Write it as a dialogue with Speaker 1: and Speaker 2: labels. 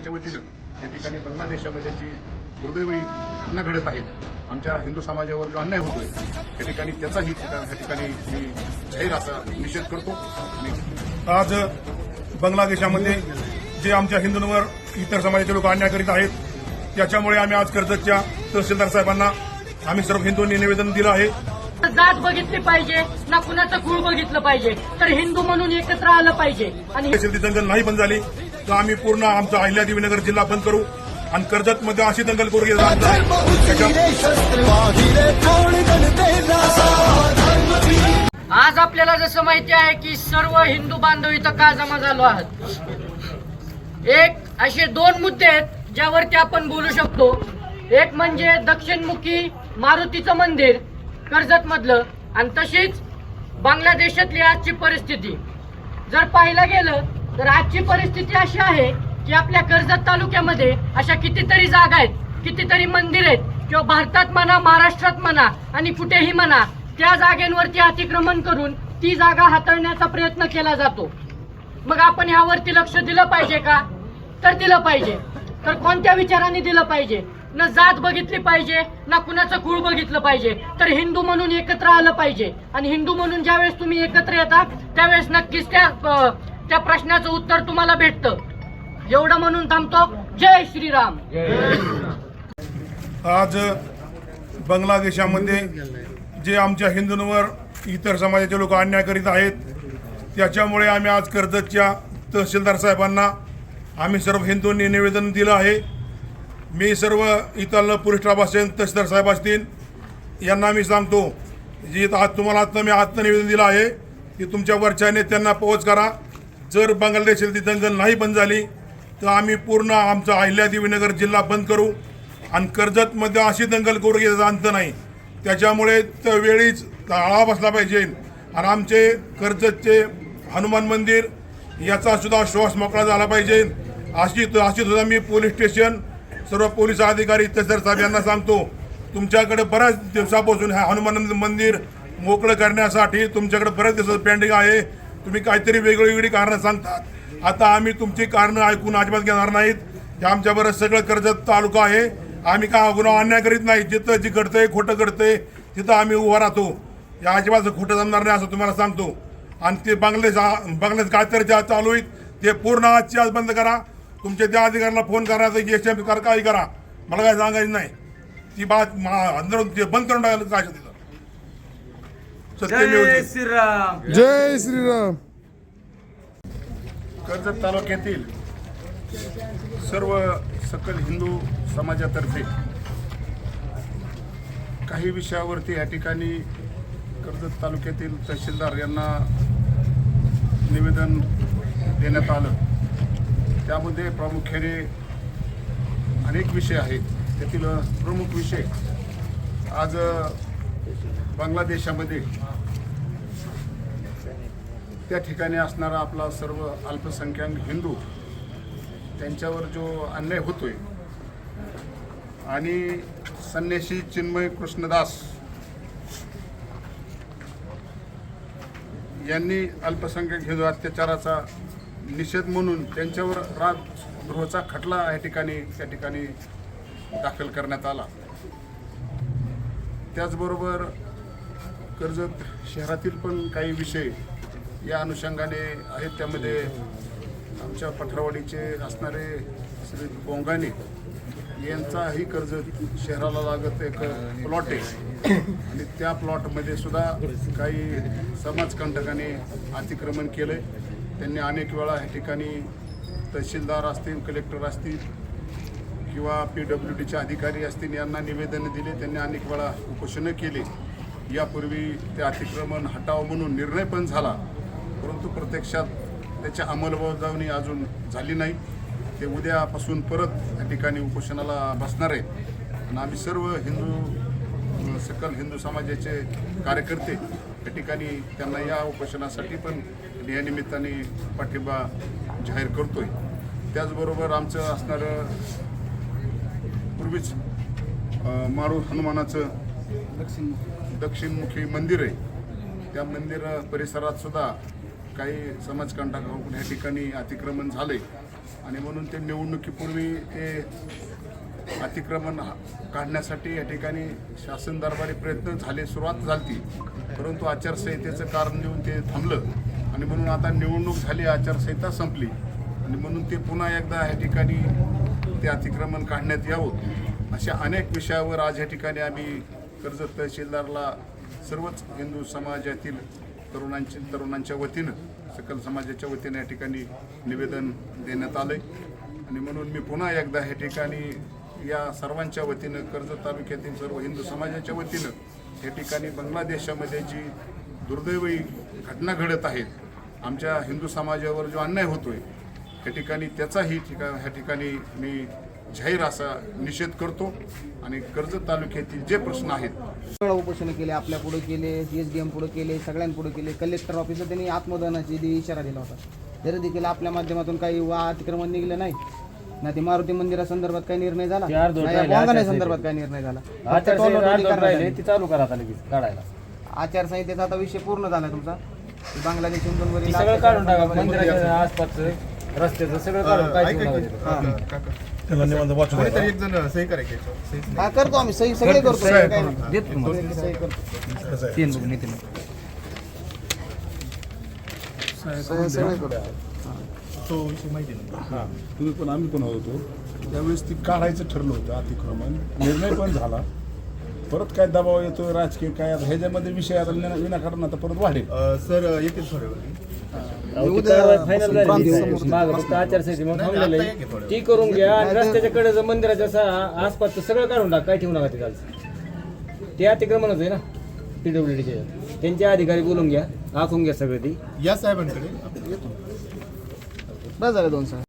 Speaker 1: समाजाच्या वतीनं या ठिकाणी बांगलादेशामध्ये जी दुर्दैवी घटना घडत आहेत आमच्या हिंदू समाजावर जो अन्याय होतोय त्या ठिकाणी त्याचाही त्या ठिकाणी मी जाहीर असा निषेध करतो आणि
Speaker 2: आज बांगलादेशामध्ये जे आमच्या हिंदूंवर इतर समाजाचे लोक अन्याय करीत आहेत त्याच्यामुळे आम्ही आज कर्जतच्या तहसीलदार साहेबांना आम्ही सर्व हिंदूंनी निवेदन दिलं आहे.
Speaker 3: जात बघितली पाहिजे ना कुणाचं कुळ बघितलं पाहिजे तर हिंदू म्हणून एकत्र आलं पाहिजे. आणि
Speaker 2: नाही बंद झाली. तर आम्ही पूर्ण आमचा अहिल्यादेवीनगर जिल्हा बंद करू. आणि कर्जतमध्ये अशी दंगल करू
Speaker 3: आज आपल्याला जसं माहिती आहे की सर्व हिंदू बांधव इथं का जमा झालो आहात? एक असे दोन मुद्दे आहेत ज्यावरती आपण बोलू शकतो. एक म्हणजे दक्षिणमुखी मारुतीचं मंदिर कर्जत मधलं आणि तशीच बांगलादेशातली आजची परिस्थिती. जर पाहिलं गेलं तर आजची परिस्थिती अशी आहे की आपल्या कर्जत तालुक्यामध्ये अशा कितीतरी जागा आहेत कितीतरी मंदिर आहेत किंवा भारतात म्हणा महाराष्ट्रात म्हणा आणि कुठेही म्हणा त्या जागेंवरती अतिक्रमण करून ती जागा हाताळण्याचा प्रयत्न केला जातो. मग आपण ह्यावरती लक्ष दिलं पाहिजे का? तर दिलं पाहिजे. तर कोणत्या विचाराने दिलं पाहिजे? न जात बघितली पाहिजे ना कुणाचं कुळ बघितलं पाहिजे. तर हिंदू म्हणून एकत्र आलं पाहिजे. आणि हिंदू म्हणून ज्यावेळेस तुम्ही एकत्र येता त्यावेळेस नक्कीच त्या त्या प्रश्नाचं उत्तर तुम्हाला भेटतं. एवढं म्हणून थांबतो. जय श्रीराम.
Speaker 2: आज बांगलादेशामध्ये जे आमच्या हिंदूंवर इतर समाजाचे लोक अन्याय करीत आहेत त्याच्यामुळे आम्ही आज कर्जतच्या तहसीलदार साहेबांना आम्ही सर्व हिंदूंनी निवेदन दिलं आहे. मी सर्व इथलं पोलीस स्टाफ असेल तहसीलदार साहेब असतील यांना मी सांगतो जी इथं आज तुम्हाला आत्ता मी आत्ता निवेदन दिलं आहे की तुमच्या वरच्या नेत्यांना पोहोच करा. जर बांगलादेशातील ती दंगल नाही बंद झाली तर आम्ही पूर्ण आमचा अहिल्यादेवीनगर जिल्हा बंद करू. आणि कर्जतमध्ये अशी दंगल करू की अंत नाही. त्याच्यामुळे त्या वेळीच आळा बसला पाहिजे. आणि आमचे कर्जतचे हनुमान मंदिर याचा सुद्धा श्वास मोकळा झाला पाहिजे. अशी अशी सुद्धा मी पोलीस स्टेशन सर्व पोलीस अधिकारी तहसीलदार साहेब यांना सांगतो तुमच्याकडे बऱ्याच दिवसापासून हे हनुमान मंदिर मोकळं करण्यासाठी तुमच्याकडे बऱ्याच दिवसाचं पेंडिंग आहे. तुम्ही काहीतरी वेगवेगळी कारणं सांगतात. आता आम्ही तुमची कारणं ऐकून अजिबात घेणार नाहीत. हे आमच्याबरोबर सगळं कर्जत तालुका आहे. आम्ही का गुन्हा अन्याय करीत नाही. जिथं जी घडतंय खोटं घडतंय तिथं आम्ही उभा राहतो. या अजिबात खोटं जमणार नाही असं तुम्हाला सांगतो. आणि ते बांगलेश बांगलेश काहीतरी ज्या चालू आहेत ते पूर्ण आजची आज बंद करा. तुमच्या त्या अधिकाऱ्याला फोन करायचं एस एम करा काही करा. मला काय सांगायचं नाही. ती बात मा- अंदरून ते बंद करून टाकायला काय तिथं.
Speaker 4: जय. श्रीराम.
Speaker 5: जय श्रीराम.
Speaker 1: कर्जत तालुक्यातील सर्व सकल हिंदू समाजातर्फे काही विषयावरती या ठिकाणी कर्जत तालुक्यातील तहसीलदार यांना निवेदन देण्यात आलं. त्यामध्ये प्रामुख्याने अनेक विषय आहेत. त्यातील प्रमुख विषय आज बांगलादेशामध्ये त्या ठिकाणी असणारा आपला सर्व अल्पसंख्याक हिंदू त्यांच्यावर जो अन्याय होतोय आणि संन्यासी चिन्मय कृष्णदास यांनी अल्पसंख्याक हिंदू अत्याचाराचा निषेध म्हणून त्यांच्यावर राजद्रोहाचा खटला या ठिकाणी त्या ठिकाणी दाखल करण्यात आला. त्याचबरोबर कर्जत शहरातील पण काही विषय या अनुषंगाने आहेत. त्यामध्ये आमच्या पठरावाडीचे असणारे श्री बोंगाने यांचाही कर्जत शहराला लागत एक प्लॉट आहे. आणि त्या प्लॉटमध्ये सुद्धा काही समाजकंटकाने अतिक्रमण केलंय. त्यांनी अनेक वेळा या ठिकाणी तहसीलदार असतील कलेक्टर असतील किंवा पी डब्ल्यू डीचे अधिकारी असतील यांना निवेदनं दिले त्यांनी अनेक वेळा उपोषणं केले. यापूर्वी ते अतिक्रमण हटावं म्हणून निर्णय पण झाला. परंतु प्रत्यक्षात त्याची अंमलबजावणी अजून झाली नाही. ते उद्यापासून परत या ठिकाणी उपोषणाला बसणार आहे आणि आम्ही सर्व हिंदू सकल हिंदू समाजाचे कार्यकर्ते या ठिकाणी त्यांना या उपोषणासाठी पण या निमित्ताने पाठिंबा जाहीर करतोय. त्याचबरोबर आमचं असणारं पूर्वीच अ, मारू हनुमानाचं दक्षिणमुखी मंदिर आहे. त्या मंदिर परिसरात सुद्धा काही समाजकंटकाकडून ह्या ठिकाणी अतिक्रमण झाले आणि म्हणून ते निवडणुकीपूर्वी ते अतिक्रमण हा- काढण्यासाठी या ठिकाणी शासन दरबारी प्रयत्न झाले सुरुवात झाली परंतु आचारसंहितेचं कारण देऊन ते थांबलं. आणि म्हणून आता निवडणूक झाली आचारसंहिता संपली. आणि म्हणून ते पुन्हा एकदा या ठिकाणी ते अतिक्रमण काढण्यात यावं. अशा अनेक विषयावर आज या ठिकाणी आम्ही कर्जत तहसीलदारला सर्वच हिंदू समाजातील तरुणांची तरुणांच्या वतीनं सकल समाजाच्या वतीनं या ठिकाणी निवेदन देण्यात आलंय. आणि म्हणून मी पुन्हा एकदा या ठिकाणी या सर्वांच्या वतीनं कर्जत तालुक्यातील सर्व हिंदू समाजाच्या वतीनं या ठिकाणी बांगलादेशामध्ये जी दुर्दैवी घटना घडत आहेत आमच्या हिंदू समाजावर जो अन्याय होतोय त्या ठिकाणी त्याचाही ठिका ह्या ठिकाणी मी जाहीर असा निषेध करतो आणि कर्जत तालुक्यातील जे प्रश्न आहेत
Speaker 4: उपोषण केले आपल्या पुढे केले एस डी एम पुढे केले. सगळ्यांपुढे केले कलेक्टर ऑफिसला त्यांनी आत्मदानाची दि- इशारा दिला होता. तरी देखील आपल्या माध्यमातून काही वा अतिक्रमण निघलं नाही ना ते मारुती मंदिरासंदर्भात काही निर्णय झाला. संदर्भात काही निर्णय झाला. आचारसंहितेचा आता विषय पूर्ण झाला तुमचा. बांगलादेश
Speaker 5: ती रस्त्याचं सगळं काढून काय.
Speaker 2: त्याला निवांत
Speaker 6: कोणीतरी एक जण सही करायची याच्यावर.
Speaker 4: हा करतो आम्ही. सही सगळे करतो
Speaker 2: सही
Speaker 4: काही
Speaker 2: करून
Speaker 4: नाही.
Speaker 5: देतो तुम्हाला.
Speaker 4: सही- सही करतो.
Speaker 2: कसं आहे?
Speaker 5: तीन बघून येते
Speaker 4: सही- सगळे करतो
Speaker 6: तो विषय माहिती नाही.
Speaker 7: हां. तुम्ही पण आम्ही पण होतो. त्यावेळेस ती काढायचं ठरलं होतं अतिक्रमण. निर्णय पण झाला. परत काय दबाव येतो राजकीय काय? आता ह्याच्यामध्ये विषय आता विना- विनाकारण आता परत वाढेल.
Speaker 6: अं, सर येतील थोड्या वेळी
Speaker 5: फायनल झाली मागं फक्त आचारसंहिते मग थांबलेलं
Speaker 6: आहे.
Speaker 5: ती करून घ्या आणि रस्त्याच्या कडे मंदिराच्या सा- आसपासचं सगळं काढून टाका. काय ठेवू नका तिथं ते अतिक्रमणच आहे ना पीडब्ल्यूडीचे त्यांचे अधिकारी बोलून घ्या आखून घ्या सगळं ती.
Speaker 6: या साहेबांकडे.
Speaker 4: बस झालं दोन सही